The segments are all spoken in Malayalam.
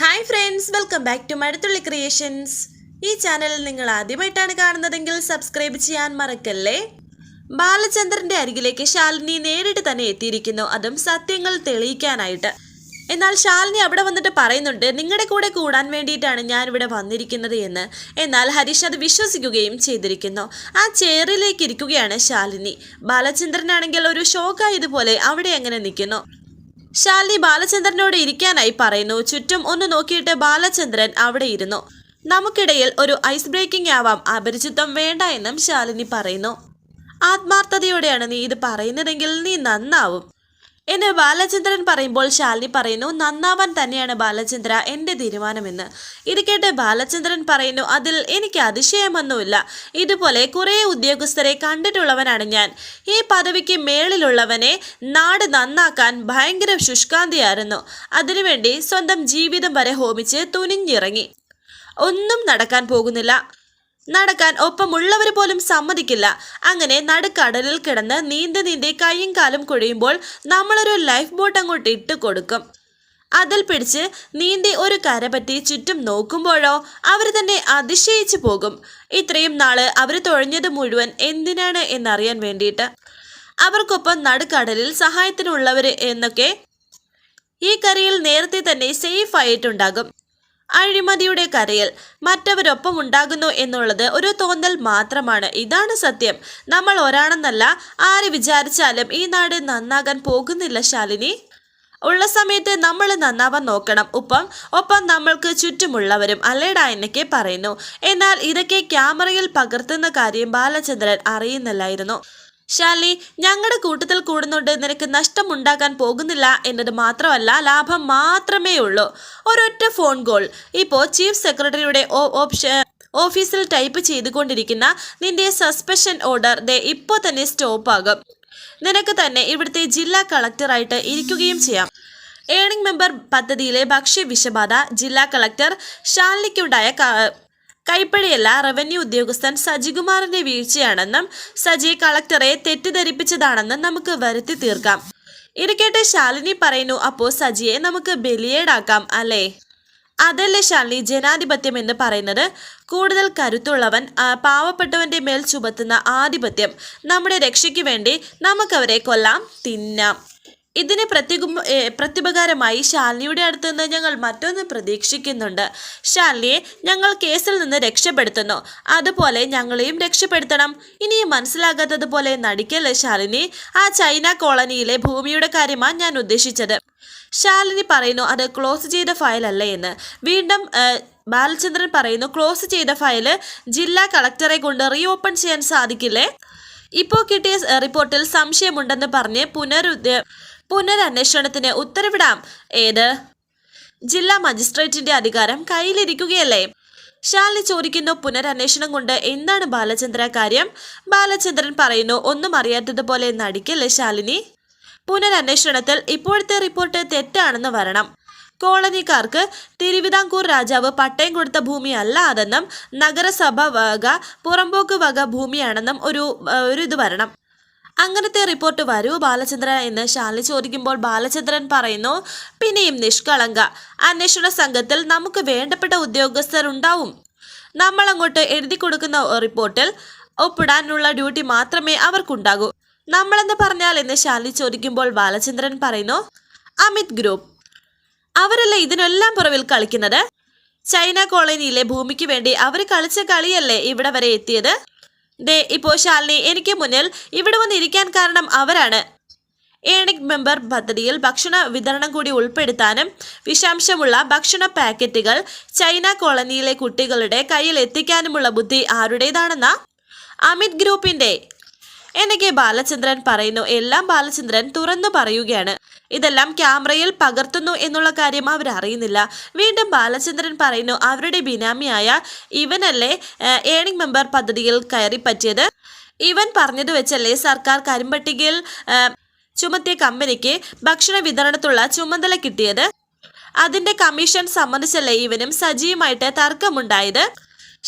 Hi friends welcome back to Mazhathulli creations ഈ ചാനൽ നിങ്ങൾ ആദ്യമായിട്ടാണ് കാണുന്നതെങ്കിൽ സബ്സ്ക്രൈബ് ചെയ്യാൻ മറക്കല്ലേ? ബാലചന്ദ്രന്റെ അരികിലേക്ക് ശാലിനി നേരിട്ട് തന്നെ എത്തിയിരിക്കുന്നു. അതും സത്യങ്ങൾ തെളിയിക്കാനായിട്ട്. എന്നാൽ ശാലിനി അവിടെ വന്നിട്ട് പറയുന്നുണ്ട് നിങ്ങളുടെ കൂടെ കൂടാൻ വേണ്ടിയിട്ടാണ് ഞാൻ ഇവിടെ വന്നിരിക്കുന്നത് എന്ന്. എന്നാൽ ഹരീഷ് അത് വിശ്വസിക്കുകയും ചെയ്തിരിക്കുന്നു. ആ ചെയറിലേക്ക് ഇരിക്കുകയാണ് ശാലിനി. ബാലചന്ദ്രനാണെങ്കിൽ ഒരു ഷോക്കായതുപോലെ അവിടെ എങ്ങനെ നിൽക്കുന്നു. ശാലിനി ബാലചന്ദ്രനോട് ഇരിക്കാനായി പറയുന്നു. ചുറ്റും ഒന്ന് നോക്കിയിട്ട് ബാലചന്ദ്രൻ അവിടെ ഇരുന്നു. നമുക്കിടയിൽ ഒരു ഐസ് ബ്രേക്കിംഗ് ആവാം. അപരിചിത്വം വേണ്ട എന്നും ശാലിനി പറയുന്നു. ആത്മാർത്ഥതയോടെയാണ് നീ ഇത് പറയുന്നതെങ്കിൽ നീ നന്നാവും. എന്ന് ബാലചന്ദ്രൻ പറയുമ്പോൾ ശാലിനി പറയുന്നു നന്നാവാൻ തന്നെയാണ് ബാലചന്ദ്ര എന്റെ തീരുമാനമെന്ന്. ഇത് കേട്ട് ബാലചന്ദ്രൻ പറയുന്നു അതിൽ എനിക്ക് അതിശയമൊന്നുമില്ല. ഇതുപോലെ കുറേ ഉദ്യോഗസ്ഥരെ കണ്ടിട്ടുള്ളവനാണ് ഞാൻ. ഈ പദവിക്ക് മേളിലുള്ളവനെ നാട് നന്നാക്കാൻ ഭയങ്കര ശുഷ്കാന്തിയായിരുന്നു. അതിനുവേണ്ടി സ്വന്തം ജീവിതം വരെ ഹോമിച്ച് തുനിഞ്ഞിറങ്ങി. ഒന്നും നടക്കാൻ പോകുന്നില്ല. നടക്കാൻ ഒപ്പമുള്ളവർ പോലും സമ്മതിക്കില്ല. അങ്ങനെ നടുക്കടലിൽ കിടന്ന് നീന്തി നീന്തി കൈയും കാലും കുഴിയുമ്പോൾ നമ്മളൊരു ലൈഫ് ബോട്ട് അങ്ങോട്ട് ഇട്ട് കൊടുക്കും. അതിൽ പിടിച്ച് നീന്തി ഒരു കരപറ്റി ചുറ്റും നോക്കുമ്പോഴോ അവർ തന്നെ അതിശയിച്ചു പോകും. ഇത്രയും നാൾ അവർ തുഴഞ്ഞത് മുഴുവൻ എന്തിനാണ് എന്നറിയാൻ വേണ്ടിയിട്ട്. അവർക്കൊപ്പം നടുക്കടലിൽ സഹായത്തിനുള്ളവർ എന്നൊക്കെ ഈ കരയിൽ നേരത്തെ തന്നെ സേഫ് ആയിട്ടുണ്ടാകും. അഴിമതിയുടെ കരയിൽ മറ്റവരൊപ്പം ഉണ്ടാകുന്നു എന്നുള്ളത് ഒരു തോന്നൽ മാത്രമാണ്. ഇതാണ് സത്യം. നമ്മൾ ഒരാണെന്നല്ല ആര് വിചാരിച്ചാലും ഈ നാട് നന്നാകാൻ പോകുന്നില്ല ശാലിനി. ഉള്ള സമയത്ത് നമ്മൾ നന്നാവാൻ നോക്കണം. ഒപ്പം ഒപ്പം നമ്മൾക്ക് ചുറ്റുമുള്ളവരും അല്ലേടാ എന്നൊക്കെ പറയുന്നു. എന്നാൽ ഇതൊക്കെ ക്യാമറയിൽ പകർത്തുന്ന കാര്യം ബാലചന്ദ്രൻ അറിയുന്നില്ലായിരുന്നു. ശാലി ഞങ്ങളുടെ കൂട്ടത്തിൽ കൂടുന്നുണ്ട് നിനക്ക് നഷ്ടമുണ്ടാക്കാൻ പോകുന്നില്ല എന്നത് മാത്രമല്ല ലാഭം മാത്രമേ ഉള്ളൂ. ഒരൊറ്റ ഫോൺ കോൾ. ഇപ്പോൾ ചീഫ് സെക്രട്ടറിയുടെ ഓപ്ഷൻ ഓഫീസിൽ ടൈപ്പ് ചെയ്തുകൊണ്ടിരിക്കുന്ന നിന്റെ സസ്പെൻഷൻ ഓർഡർ ദേ ഇപ്പോൾ തന്നെ സ്റ്റോപ്പ് ആകും നിനക്ക് തന്നെ ഇവിടുത്തെ ജില്ലാ കളക്ടറായിട്ട് ഇരിക്കുകയും ചെയ്യാം. ഏണിംഗ് മെമ്പർ പദ്ധതിയിലെ ഭക്ഷ്യ വിഷബാധ ജില്ലാ കളക്ടർ ഷാലിനിക്കുണ്ടായ കൈപ്പഴിയല്ല റവന്യൂ ഉദ്യോഗസ്ഥൻ സജികുമാറിന്റെ വീഴ്ചയാണെന്നും സജി കളക്ടറെ തെറ്റിദ്ധരിപ്പിച്ചതാണെന്നും നമുക്ക് വരുത്തി തീർക്കാം. ഇരിക്കട്ടെ ശാലിനി പറയുന്നു അപ്പോൾ സജിയെ നമുക്ക് ബലിയേടാക്കാം അല്ലേ? അതല്ലേ ശാലിനി ജനാധിപത്യം എന്ന് പറയുന്നത്? കൂടുതൽ കരുത്തുള്ളവൻ പാവപ്പെട്ടവന്റെ മേൽ ചുമത്തുന്ന ആധിപത്യം നമ്മുടെ രക്ഷയ്ക്ക് വേണ്ടി നമുക്കവരെ കൊല്ലാം തിന്നാം. ഇതിന് പ്രത്യുഗ ഏ, പ്രത്യുപകാരമായി ശാലിനിയുടെ അടുത്ത് നിന്ന് ഞങ്ങൾ മറ്റൊന്ന് പ്രതീക്ഷിക്കുന്നുണ്ട്. ശാലിനിയെ ഞങ്ങൾ കേസിൽ നിന്ന് രക്ഷപ്പെടുത്തുന്നു. അതുപോലെ ഞങ്ങളെയും രക്ഷപ്പെടുത്തണം. ഇനിയും മനസ്സിലാകാത്തതുപോലെ നടിക്കല്ലേ ശാലിനി? ആ ചൈന കോളനിയിലെ ഭൂമിയുടെ കാര്യമാണ് ഞാൻ ഉദ്ദേശിച്ചത്. ശാലിനി പറയുന്നു അത് ക്ലോസ് ചെയ്ത ഫയലല്ലേ എന്ന്. വീണ്ടും ബാലചന്ദ്രൻ പറയുന്നു ക്ലോസ് ചെയ്ത ഫയൽ ജില്ലാ കളക്ടറെ കൊണ്ട് റീ ഓപ്പൺ ചെയ്യാൻ സാധിക്കില്ലേ? ഇപ്പോൾ കിട്ടിയ റിപ്പോർട്ടിൽ സംശയമുണ്ടെന്ന് പറഞ്ഞ് പുനരുദ്ധ പുനരന്വേഷണത്തിന് ഉത്തരവിടാം. ഏത്? ജില്ലാ മജിസ്ട്രേറ്റിന്റെ അധികാരം കയ്യിലിരിക്കുകയല്ലേ? ശാലിനി ചോദിക്കുന്നു പുനരന്വേഷണം കൊണ്ട് എന്താണ് ബാലചന്ദ്ര കാര്യം? ബാലചന്ദ്രൻ പറയുന്നു ഒന്നും അറിയാത്തതുപോലെ നടിക്കല്ലേ ശാലിനി? പുനരന്വേഷണത്തിൽ ഇപ്പോഴത്തെ റിപ്പോർട്ട് തെറ്റാണെന്ന് വരണം. കോളനിക്കാർക്ക് തിരുവിതാംകൂർ രാജാവ് പട്ടയം കൊടുത്ത ഭൂമിയല്ല അതെന്നും നഗരസഭ വക പുറമ്പോക്ക് വക ഭൂമിയാണെന്നും ഒരു ഒരു ഇത് വരണം. അങ്ങനത്തെ റിപ്പോർട്ട് വരൂ. ബാലചന്ദ്ര എന്ന് ശാലിനി ചോദിക്കുമ്പോൾ ബാലചന്ദ്രൻ പറയുന്നു പിന്നെയും നിഷ്കളങ്ക. അന്വേഷണ സംഘത്തിൽ നമുക്ക് വേണ്ടപ്പെട്ട ഉദ്യോഗസ്ഥരുണ്ടാവും നമ്മൾ അങ്ങോട്ട് എഴുതി കൊടുക്കുന്ന റിപ്പോർട്ടിൽ ഒപ്പിടാനുള്ള ഡ്യൂട്ടി മാത്രമേ അവർക്കുണ്ടാകൂ. നമ്മളെന്ന് പറഞ്ഞാൽ എന്ന് ശാലിനി ചോദിക്കുമ്പോൾ ബാലചന്ദ്രൻ പറയുന്നു അമിത് ഗ്രൂപ്പ് അവരല്ലേ ഇതിനെല്ലാം പുറവിൽ കളിക്കുന്നത്? ചൈന കോളനിയിലെ ഭൂമിക്ക് വേണ്ടി അവർ കളിച്ച കളിയല്ലേ ഇവിടെ വരെ എത്തിയത്? ദേ ഇപ്പോ ശാലിനി എനിക്ക് മുന്നിൽ ഇവിടെ വന്നിരിക്കാൻ കാരണം അവരാണ്. ഏണിക് മെമ്പർ പദ്ധതിയിൽ ഭക്ഷണ വിതരണം കൂടി ഉൾപ്പെടുത്താനും വിഷാംശമുള്ള ഭക്ഷണ പാക്കറ്റുകൾ ചൈന കോളനിയിലെ കുട്ടികളുടെ കയ്യിൽ എത്തിക്കാനുമുള്ള ബുദ്ധി ആരുടേതാണെന്ന? അമിത് ഗ്രൂപ്പിന്റെ എനിക്ക് ബാലചന്ദ്രൻ പറയുന്നു. എല്ലാം ബാലചന്ദ്രൻ തുറന്നു പറയുകയാണ്. ഇതെല്ലാം ക്യാമറയിൽ പകർത്തുന്നു എന്നുള്ള കാര്യം അവർ അറിയുന്നില്ല. വീണ്ടും ബാലചന്ദ്രൻ പറയുന്നു അവരുടെ ബിനാമിയായ ഇവനല്ലേ ഏണിംഗ് മെമ്പർ പദ്ധതിയിൽ കയറി പറ്റിയത്? ഇവൻ പറഞ്ഞത് വെച്ചല്ലേ സർക്കാർ കരിമ്പട്ടികയിൽ ചുമത്തിയ കമ്പനിക്ക് ഭക്ഷണ വിതരണത്തുള്ള ചുമതല കിട്ടിയത്? അതിന്റെ കമ്മീഷൻ സംബന്ധിച്ചല്ലേ ഇവനും സജിയുമായിട്ട് തർക്കമുണ്ടായത്?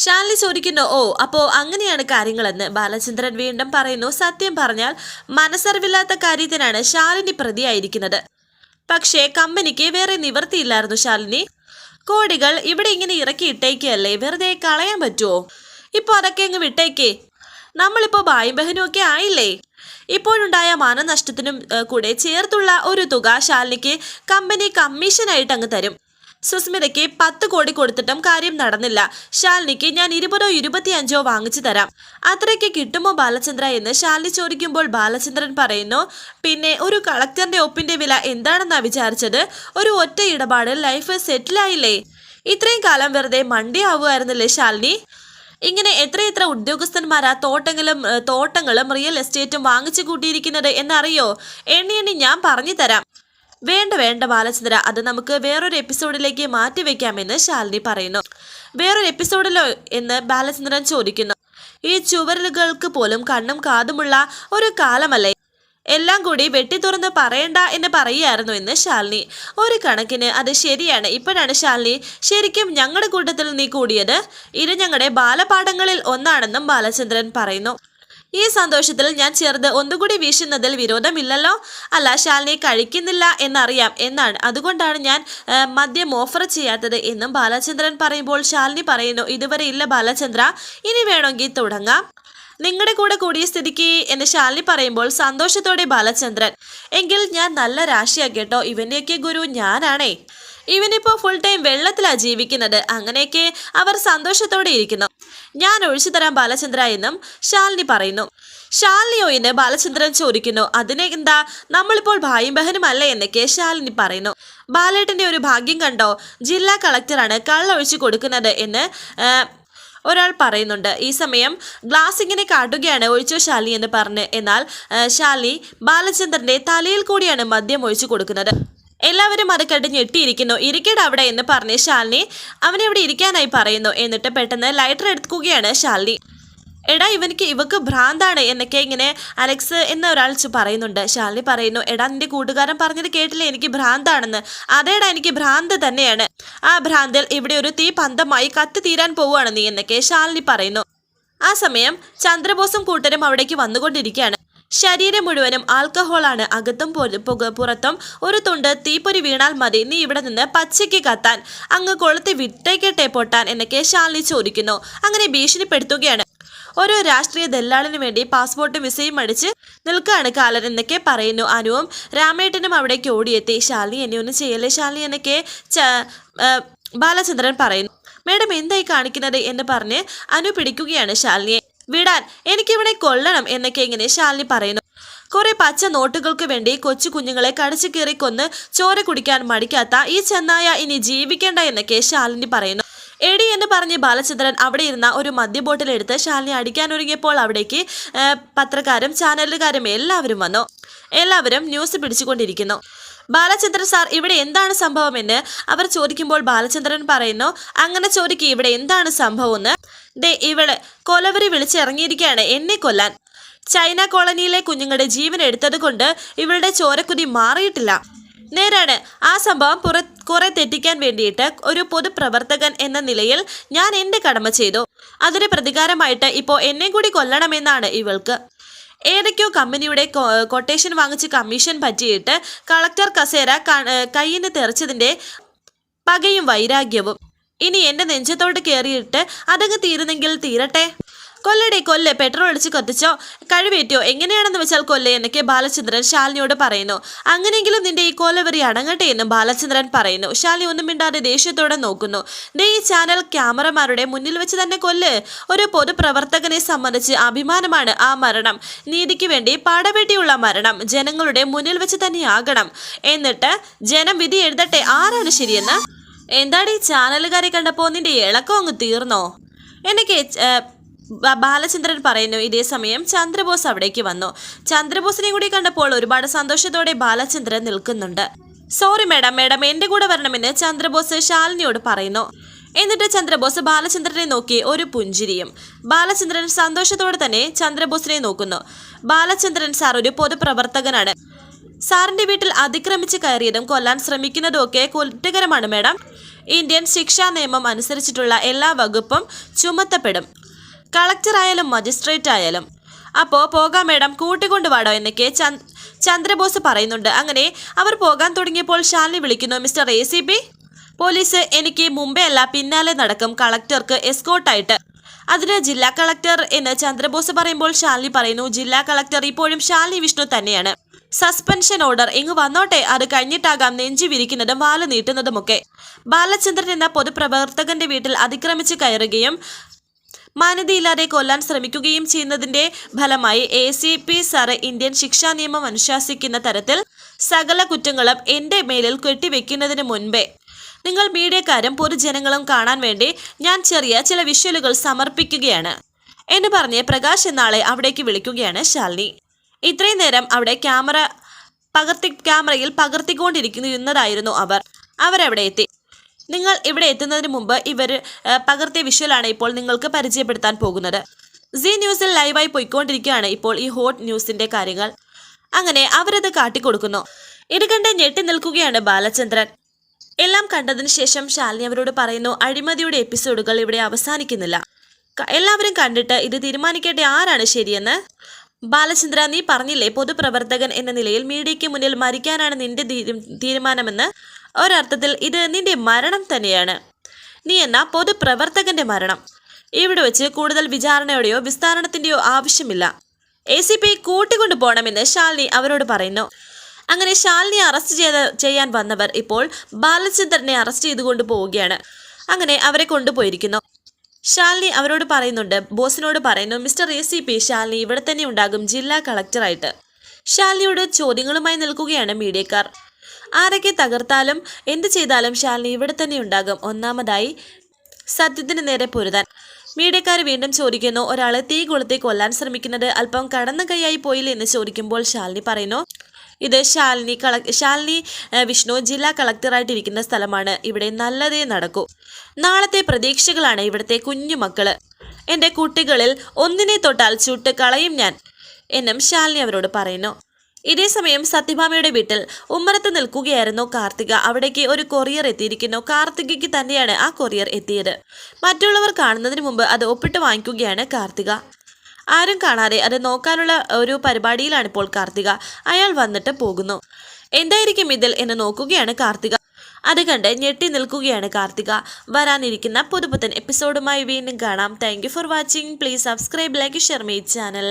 ശാലിനി ചോദിക്കുന്നു ഓ അപ്പോ അങ്ങനെയാണ് കാര്യങ്ങളെന്ന്? ബാലചന്ദ്രൻ വീണ്ടും പറയുന്നു സത്യം പറഞ്ഞാൽ മനസ്സറിവില്ലാത്ത കാര്യത്തിനാണ് ശാലിനി പ്രതിയായിരിക്കുന്നത്. പക്ഷേ കമ്പനിക്ക് വേറെ നിവൃത്തിയില്ലായിരുന്നു ശാലിനി കോടികൾ ഇവിടെ ഇങ്ങനെ ഇറക്കി ഇട്ടേക്കല്ലേ വെറുതെ കളയാൻ പറ്റുമോ ഇപ്പോൾ അതൊക്കെ അങ്ങ് വിട്ടേക്കേ. നമ്മളിപ്പോൾ ബായും ബഹനും ഒക്കെ ആയില്ലേ? ഇപ്പോഴുണ്ടായ മാനനഷ്ടത്തിനും കൂടെ ചേർത്തുള്ള ഒരു തുക ശാലിനിക്ക് കമ്പനി കമ്മീഷനായിട്ട് അങ്ങ് തരും. സുസ്മിതയ്ക്ക് പത്ത് കോടി കൊടുത്തിട്ടും കാര്യം നടന്നില്ല. ശാലിനിക്ക് ഞാൻ ഇരുപതോ ഇരുപത്തിയഞ്ചോ വാങ്ങിച്ചു തരാം. അത്രയ്ക്ക് കിട്ടുമോ ബാലചന്ദ്ര എന്ന് ശാലിനി ചോദിക്കുമ്പോൾ ബാലചന്ദ്രൻ പറയുന്നു പിന്നെ ഒരു കളക്ടറിന്റെ ഒപ്പിന്റെ വില എന്താണെന്നാ വിചാരിച്ചത്? ഒരു ഒറ്റ ഇടപാട് ലൈഫ് സെറ്റിലായില്ലേ ഇത്രയും കാലം വെറുതെ മണ്ടിയാവുമായിരുന്നില്ലേ ശാലിനി? ഇങ്ങനെ എത്രയെത്ര ഉദ്യോഗസ്ഥന്മാരാ തോട്ടങ്ങളും തോട്ടങ്ങളും റിയൽ എസ്റ്റേറ്റും വാങ്ങിച്ചു കൂട്ടിയിരിക്കുന്നത് എന്നറിയോ? എണ്ണി എണ്ണി ഞാൻ പറഞ്ഞു തരാം. വേണ്ട വേണ്ട ബാലചന്ദ്ര. അത് നമുക്ക് വേറൊരു എപ്പിസോഡിലേക്ക് മാറ്റിവെക്കാമെന്ന് ശാലിനി പറയുന്നു. വേറൊരു എപ്പിസോഡിലോ എന്ന് ബാലചന്ദ്രൻ ചോദിക്കുന്നു. ഈ ചുവരുകൾക്ക് പോലും കണ്ണും കാതുമുള്ള ഒരു കാലമല്ലേ? എല്ലാം കൂടി വെട്ടി തുറന്ന് പറയണ്ട എന്ന് പറയുകയായിരുന്നു എന്ന് ശാലിനി. ഒരു കണക്കിന് അത് ശരിയാണ്. ഇപ്പോഴാണ് ശാലിനി ശരിക്കും ഞങ്ങളുടെ കൂട്ടത്തിൽ നീ കൂടിയത്? ഇത് ഞങ്ങളുടെ ബാലപാഠങ്ങളിൽ ഒന്നാണെന്നും ബാലചന്ദ്രൻ പറയുന്നു. ഈ സന്തോഷത്തിൽ ഞാൻ ചെറുത് ഒന്നുകൂടി വീശുന്നതിൽ വിരോധമില്ലല്ലോ. അല്ല ശാലിനി കഴിക്കുന്നില്ല എന്നറിയാം. എന്നാണ് അതുകൊണ്ടാണ് ഞാൻ മദ്യം ഓഫർ ചെയ്യാത്തത് എന്നും ബാലചന്ദ്രൻ പറയുമ്പോൾ ശാലിനി പറയുന്നു ഇതുവരെ ഇല്ല ബാലചന്ദ്ര ഇനി വേണമെങ്കിൽ തുടങ്ങാം. നിങ്ങളുടെ കൂടെ കൂടിയ സ്ഥിതിക്ക് എന്ന് ശാലിനി പറയുമ്പോൾ സന്തോഷത്തോടെ ബാലചന്ദ്രൻ എങ്കിൽ ഞാൻ നല്ല രാശിയാ കേട്ടോ. ഇവന്റെയൊക്കെ ഗുരു ഞാനാണേ. ഇവനിപ്പോ ഫുൾ ടൈം വെള്ളത്തിലാ ജീവിക്കുന്നത്. അങ്ങനെയൊക്കെ അവർ സന്തോഷത്തോടെ ഇരിക്കുന്നു. ഞാൻ ഒഴിച്ചു തരാം ബാലചന്ദ്ര എന്നും ശാലിനി പറയുന്നു. ശാലിനിയോ എന്ന് ബാലചന്ദ്രൻ ചോദിക്കുന്നു അതിനെ എന്താ? നമ്മളിപ്പോൾ ഭായും ബഹനും അല്ലേ? എന്നൊക്കെ ശാലിനി പറയുന്നു. ബാലേട്ടന്റെ ഒരു ഭാഗ്യം കണ്ടോ? ജില്ലാ കളക്ടറാണ് കള്ളൊഴിച്ചു കൊടുക്കുന്നത് എന്ന് ഒരാൾ പറയുന്നുണ്ട്. ഈ സമയം ഗ്ലാസ് ഇങ്ങനെ കാട്ടുകയാണ് ഒഴിച്ചോ ശാലി എന്ന് പറഞ്ഞ്. എന്നാൽ ശാലിനി ശാലി ബാലചന്ദ്രന്റെ തലയിൽ കൂടിയാണ് മദ്യം ഒഴിച്ചു കൊടുക്കുന്നത്. എല്ലാവരും അത് കണ്ട് ഞെട്ടിയിരിക്കുന്നു. ഇരിക്കട അവിടെ എന്ന് പറഞ്ഞ് ശാലിനി അവനെവിടെ ഇരിക്കാനായി പറയുന്നു. എന്നിട്ട് പെട്ടെന്ന് ലൈറ്റർ എടുക്കുകയാണ് ശാലിനി. എടാ ഇവനിക്ക് ഇവക്ക് ഭ്രാന്താണ് എന്നൊക്കെ ഇങ്ങനെ അലക്സ് എന്ന ഒരാൾ പറയുന്നുണ്ട്. ശാലിനി പറയുന്നു എടാ നിന്റെ കൂട്ടുകാരൻ പറഞ്ഞത് കേട്ടില്ലേ? എനിക്ക് ഭ്രാന്താണെന്ന്. അതേടാ എനിക്ക് ഭ്രാന്ത് തന്നെയാണ്. ആ ഭ്രാന്തിൽ ഇവിടെ ഒരു തീ പന്തമായി കത്തി തീരാൻ പോവുകയാണ് നീ എന്നൊക്കെ ശാലിനി പറയുന്നു. ആ സമയം ചന്ദ്രബോസും കൂട്ടരും അവിടേക്ക് വന്നുകൊണ്ടിരിക്കുകയാണ്. ശരീരം മുഴുവനും ആൽക്കഹോളാണ്. അകത്തും പുക- പുറത്തും ഒരു തുണ്ട് തീപ്പൊരി വീണാൽ മതി. നീ ഇവിടെ നിന്ന് പച്ചയ്ക്ക് കത്താൻ അങ്ങ് കൊളുത്തി വിട്ടേക്കട്ടെ പൊട്ടാൻ എന്നൊക്കെ ശാലിനി ചോദിക്കുന്നു. അങ്ങനെ ഭീഷണിപ്പെടുത്തുകയാണ്. ഓരോ രാഷ്ട്രീയ ദല്ലാളിനു വേണ്ടി പാസ്പോർട്ടും വിസയും അടിച്ച് നിൽക്കുകയാണ് കാലൻ എന്നൊക്കെ പറയുന്നു അനുവും. രാമേട്ടനും അവിടേക്ക് ഓടിയെത്തി. ശാലിനി എന്നെ ഒന്നും ചെയ്യല്ലേ ശാലിനി? എന്നൊക്കെ ബാലചന്ദ്രൻ പറയുന്നു. മേഡം എന്തായി കാണിക്കുന്നത്? എന്ന് പറഞ്ഞ് അനു പിടിക്കുകയാണ് ശാലിനിയെ. വിടാൻ എനിക്കിവിടെ കൊല്ലണം എന്നൊക്കെ ഇങ്ങനെ ശാലിനി പറയുന്നു. കുറെ പച്ച നോട്ടുകൾക്ക് വേണ്ടി കൊച്ചു കുഞ്ഞുങ്ങളെ കടിച്ചു കീറി കൊന്ന് ചോര കുടിക്കാൻ മടിക്കാത്ത ഈ ചെന്നായ ഇനി ജീവിക്കേണ്ട എന്നൊക്കെ ശാലിനി പറയുന്നു. എടി എന്ന് പറഞ്ഞ് ബാലചന്ദ്രൻ അവിടെ ഇരുന്ന ഒരു മദ്യ ബോട്ടിൽ എടുത്ത് ശാലിനി അടിക്കാൻ ഒരുങ്ങിയപ്പോൾ അവിടേക്ക് പത്രക്കാരും ചാനലുകാരും എല്ലാവരും വന്നു. എല്ലാവരും ന്യൂസ് പിടിച്ചുകൊണ്ടിരിക്കുന്നു. ബാലചന്ദ്രൻ സാർ ഇവിടെ എന്താണ് സംഭവമെന്ന് അവർ ചോദിക്കുമ്പോൾ ബാലചന്ദ്രൻ പറയുന്നു അങ്ങനെ ചോദിക്കുക ഇവിടെ എന്താണ് സംഭവമെന്ന്? ദേ ഇവൾ കൊലവരി വിളിച്ചിറങ്ങിയിരിക്കുകയാണ് എന്നെ കൊല്ലാൻ. ചൈന കോളനിയിലെ കുഞ്ഞുങ്ങളുടെ ജീവൻ എടുത്തത് കൊണ്ട് ഇവളുടെ ചോരക്കുതി മാറിയിട്ടില്ല. നേരാണ് ആ സംഭവം പുറ കുറെ തെറ്റിക്കാൻ വേണ്ടിയിട്ട് ഒരു പൊതുപ്രവർത്തകൻ എന്ന നിലയിൽ ഞാൻ എന്റെ കടമ ചെയ്തു. അതിന് പ്രതികാരമായിട്ട് ഇപ്പോൾ എന്നെ കൂടി കൊല്ലണമെന്നാണ് ഇവൾക്ക്. ഏതൊക്കെയോ കമ്പനിയുടെ കൊട്ടേഷൻ വാങ്ങിച്ച് കമ്മീഷൻ പറ്റിയിട്ട് കളക്ടർ കസേര കയ്യിന് തെറിച്ചതിന്റെ പകയും വൈരാഗ്യവും. ഇനി എന്റെ നെഞ്ചത്തോട്ട് കയറിയിട്ട് അതങ്ങ് തീരുന്നെങ്കിൽ തീരട്ടെ? കൊല്ലടേ കൊല്ലെ. പെട്രോൾ അടിച്ച് കത്തിച്ചോ? കഴിവേറ്റോ? എങ്ങനെയാണെന്ന് വെച്ചാൽ കൊല്ലെ എന്നൊക്കെ ബാലചന്ദ്രൻ ശാലിനിയോട് പറയുന്നു. അങ്ങനെയെങ്കിലും നിന്റെ ഈ കൊലവരി അടങ്ങട്ടെ എന്നും ബാലചന്ദ്രൻ പറയുന്നു. ശാലിനി ഒന്നും മിണ്ടാതെ ദേഷ്യത്തോടെ നോക്കുന്നു. ദേ ഈ ചാനൽ ക്യാമറമാരുടെ മുന്നിൽ വെച്ച് തന്നെ കൊല്ല്. ഒരു പൊതുപ്രവർത്തകനെ സംബന്ധിച്ച് അഭിമാനമാണ് ആ മരണം. നീതിക്ക് വേണ്ടി പാടപെട്ടിയുള്ള മരണം ജനങ്ങളുടെ മുന്നിൽ വെച്ച് തന്നെ ആകണം എന്നിട്ട് ജനം വിധി എഴുതട്ടെ? ആരാണ് ശരിയെന്ന്? എന്താടി ചാനലുകാരെ കണ്ടപ്പോൾ നിന്റെ ഇളക്കം അങ്ങ് തീർന്നോ? എന്നൊക്കെ ബാലചന്ദ്രൻ പറയുന്നു ഇതേ സമയം ചന്ദ്രബോസ് അവിടേക്ക് വന്നു. ചന്ദ്രബോസിനെ കൂടി കണ്ടപ്പോൾ ഒരുപാട് സന്തോഷത്തോടെ ബാലചന്ദ്രൻ നിൽക്കുന്നുണ്ട്. സോറി മേഡം മേഡം എന്റെ കൂടെ വരണമെന്ന് ചന്ദ്രബോസ് ശാലിനിയോട് പറയുന്നു. എന്നിട്ട് ചന്ദ്രബോസ് ബാലചന്ദ്രനെ നോക്കി ഒരു പുഞ്ചിരിയും. ബാലചന്ദ്രൻ സന്തോഷത്തോടെ തന്നെ ചന്ദ്രബോസിനെ നോക്കുന്നു. ബാലചന്ദ്രൻ സാർ ഒരു പൊതുപ്രവർത്തകനാണ്. സാറിന്റെ വീട്ടിൽ അതിക്രമിച്ച് കയറിയതും കൊല്ലാൻ ശ്രമിക്കുന്നതും ഒക്കെ കുറ്റകരമാണ് മേഡം ഇന്ത്യൻ ശിക്ഷാ നിയമം അനുസരിച്ചിട്ടുള്ള എല്ലാ വകുപ്പും ചുമത്തപ്പെടും. കളക്ടർ ആയാലും മജിസ്ട്രേറ്റ് ആയാലും അപ്പോൾ പോകാം മേഡം കൂട്ടിക്കൊണ്ട് വാടോ എന്നൊക്കെ ചന്ദ് ചന്ദ്രബോസ് പറയുന്നുണ്ട്. അങ്ങനെ അവർ പോകാൻ തുടങ്ങിയപ്പോൾ ശാലിനി വിളിക്കുന്നു mister A C P police എനിക്ക് മുമ്പേ അല്ല പിന്നാലെ നടക്കും കളക്ടർക്ക് എസ്കോട്ടായിട്ട്. അതിന് ജില്ലാ കളക്ടർ എന്ന് ചന്ദ്രബോസ് പറയുമ്പോൾ ശാലിനി പറയുന്നു ജില്ലാ കളക്ടർ ഇപ്പോഴും ശാലിനി വിഷ്ണു തന്നെയാണ്. സസ്പെൻഷൻ ഓർഡർ ഇങ്ങ് വന്നോട്ടെ അത് കഴിഞ്ഞിട്ടാകാം നെഞ്ചി വിരിക്കുന്നതും വാൽ നീട്ടുന്നതുമൊക്കെ. ബാലചന്ദ്രൻ എന്ന പൊതുപ്രവർത്തകന്റെ വീട്ടിൽ അതിക്രമിച്ച് കയറുകയും മാന്യതയില്ലാതെ കൊല്ലാൻ ശ്രമിക്കുകയും ചെയ്യുന്നതിന്റെ ഫലമായി A C P sir Indian ശിക്ഷാ നിയമം അനുശാസിക്കുന്ന തരത്തിൽ സകല കുറ്റങ്ങളും എന്റെ മേലിൽ കെട്ടിവെക്കുന്നതിന് മുൻപേ. നിങ്ങൾ മീഡിയക്കാരും പൊതുജനങ്ങളും കാണാൻ വേണ്ടി ഞാൻ ചെറിയ ചില വിഷ്വലുകൾ സമർപ്പിക്കുകയാണ്. എന്ന് പറഞ്ഞ് പ്രകാശ് എന്നാളെ അവിടേക്ക് വിളിക്കുകയാണ് ശാലിനി. ഇത്രയും നേരം അവിടെ ക്യാമറ പകർത്തി ക്യാമറയിൽ പകർത്തിക്കൊണ്ടിരിക്കുന്നതായിരുന്നു അവർ. അവരവിടെ എത്തി. നിങ്ങൾ ഇവിടെ എത്തുന്നതിന് മുമ്പ് ഇവർ പകർത്തിയ വിഷ്വലാണ് ഇപ്പോൾ നിങ്ങൾക്ക് പരിചയപ്പെടുത്താൻ പോകുന്നത്. സി ന്യൂസിൽ ലൈവായി പോയിക്കൊണ്ടിരിക്കുകയാണ് ഇപ്പോൾ ഈ ഹോട്ട് ന്യൂസിന്റെ കാര്യങ്ങൾ. അങ്ങനെ അവരത് കാട്ടിക്കൊടുക്കുന്നു. ഇത് ഞെട്ടി നിൽക്കുകയാണ് ബാലചന്ദ്രൻ. എല്ലാം കണ്ടതിന് ശേഷം ശാലിനി അവരോട് പറയുന്നു അഴിമതിയുടെ എപ്പിസോഡുകൾ ഇവിടെ അവസാനിക്കുന്നില്ല. എല്ലാവരും കണ്ടിട്ട് ഇത് തീരുമാനിക്കേണ്ട ആരാണ് ശരിയെന്ന്? ബാലചന്ദ്ര നീ പറഞ്ഞില്ലേ പൊതുപ്രവർത്തകൻ എന്ന നിലയിൽ മീഡിയയ്ക്ക് മുന്നിൽ മരിക്കാനാണ് നിന്റെ തീരു- തീരുമാനമെന്ന്? ഒരർത്ഥത്തിൽ ഇത് നിന്റെ മരണം തന്നെയാണ്. നീ എന്ന പൊതുപ്രവർത്തകന്റെ മരണം. ഇവിടെ വെച്ച് കൂടുതൽ വിചാരണയുടെയോ വിസ്താരണത്തിന്റെയോ ആവശ്യമില്ല. എ സി പി കൂട്ടിക്കൊണ്ടു പോകണമെന്ന് ശാലിനി അവരോട് പറയുന്നു. അങ്ങനെ ശാലിനി അറസ്റ്റ് ചെയ്ത ചെയ്യാൻ വന്നവർ ഇപ്പോൾ ബാലചന്ദ്രനെ അറസ്റ്റ് ചെയ്തുകൊണ്ട് പോവുകയാണ്. അങ്ങനെ അവരെ കൊണ്ടുപോയിരിക്കുന്നു. ശാലിനി അവരോട് പറയുന്നുണ്ട് ബോസിനോട് പറയുന്നു mister A C P Shalini ഇവിടെ തന്നെ ഉണ്ടാകും ജില്ലാ കളക്ടറായിട്ട്. ശാലിനിയോട് ചോദ്യങ്ങളുമായി നിൽക്കുകയാണ് മീഡിയക്കാർ. ആരൊക്കെ തകർത്താലും എന്ത് ചെയ്താലും ശാലിനി ഇവിടെ തന്നെ ഉണ്ടാകും. ഒന്നാമതായി സത്യത്തിന് നേരെ പൊരുതാൻ. മീഡിയക്കാർ വീണ്ടും ചോദിക്കുന്നു ഒരാളെ തീ കൊളുത്തി കൊല്ലാൻ ശ്രമിക്കുന്നത് അല്പം കടന്ന കൈയായി പോയില്ലേ? എന്ന് ചോദിക്കുമ്പോൾ ശാലിനി പറയുന്നു ഇത് ശാലിനി കള ശാലിനി വിഷ്ണു ജില്ലാ കളക്ടറായിട്ടിരിക്കുന്ന സ്ഥലമാണ്. ഇവിടെ നല്ലതേ നടക്കൂ. നാളത്തെ പ്രതീക്ഷകളാണ് ഇവിടുത്തെ കുഞ്ഞുമക്കൾ എന്റെ കുട്ടികളിൽ ഒന്നിനെ തൊട്ടാൽ ചുട്ട് കളയും ഞാൻ എന്നും ശാലിനി അവരോട് പറയുന്നു. ഇതേസമയം സത്യഭാമയുടെ വീട്ടിൽ ഉമ്മറത്ത് നിൽക്കുകയായിരുന്നു കാർത്തിക. അവിടേക്ക് ഒരു കൊറിയർ എത്തിയിരിക്കുന്നു. കാർത്തികയ്ക്ക് തന്നെയാണ് ആ കൊറിയർ എത്തിയത്. മറ്റുള്ളവർ കാണുന്നതിന് മുമ്പ് അത് ഒപ്പിട്ട് വാങ്ങിക്കുകയാണ് കാർത്തിക. ആരും കാണാതെ അത് നോക്കാനുള്ള ഒരു പരിപാടിയിലാണ് ഇപ്പോൾ കാർത്തിക. അയാൾ വന്നിട്ട് പോകുന്നു. എന്തായിരിക്കും ഇതിൽ എന്ന് നോക്കുകയാണ് കാർത്തിക. അത് കണ്ട് ഞെട്ടി നിൽക്കുകയാണ് കാർത്തിക. വരാനിരിക്കുന്ന പുതുപുത്തൻ എപ്പിസോഡുമായി വീണ്ടും കാണാം. Thank for watching please subscribe like share my channel